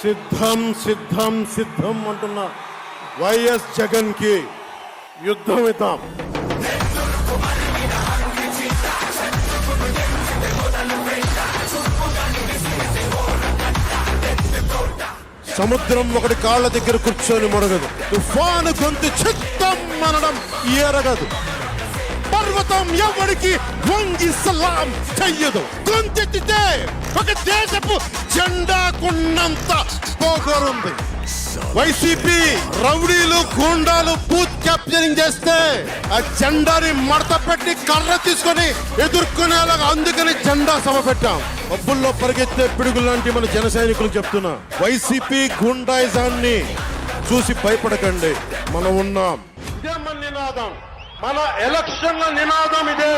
సిద్ధం సిద్ధం సిద్ధం అంటున్న వైఎస్ జగన్కి యుద్ధం ఇద్దాం. సముద్రం ఒకటి కాళ్ళ దగ్గర కూర్చొని మొరగదు. తుఫాను గొంతు చిత్తం అనడం ఎరగదు పర్వతం ఎవరికి వంగి సలాం చెయ్యదు. గొంతెత్తితే ఒక దేశపు జెండాకున్నంత పోగరుంది వైసీపీ రౌడీలు గూండాలు బూత్ క్యాప్చరింగ్ చేస్తే ఆ జెండాని మడత పెట్టి కర్ర తీసుకొని ఎదుర్కొనేలాగా అందుకని జెండా సభ పెట్టాం. అబ్బుల్లో పరిగెత్తే పిడుగులు లాంటి మన జన సైనికులు చెప్తున్నా. వైసీపీ గుండాయిజాన్ని చూసి భయపడకండి. మనం ఉన్నాం. ఇదే మన నినాదం. మన ఎలక్షన్ల నినాదం ఇదే.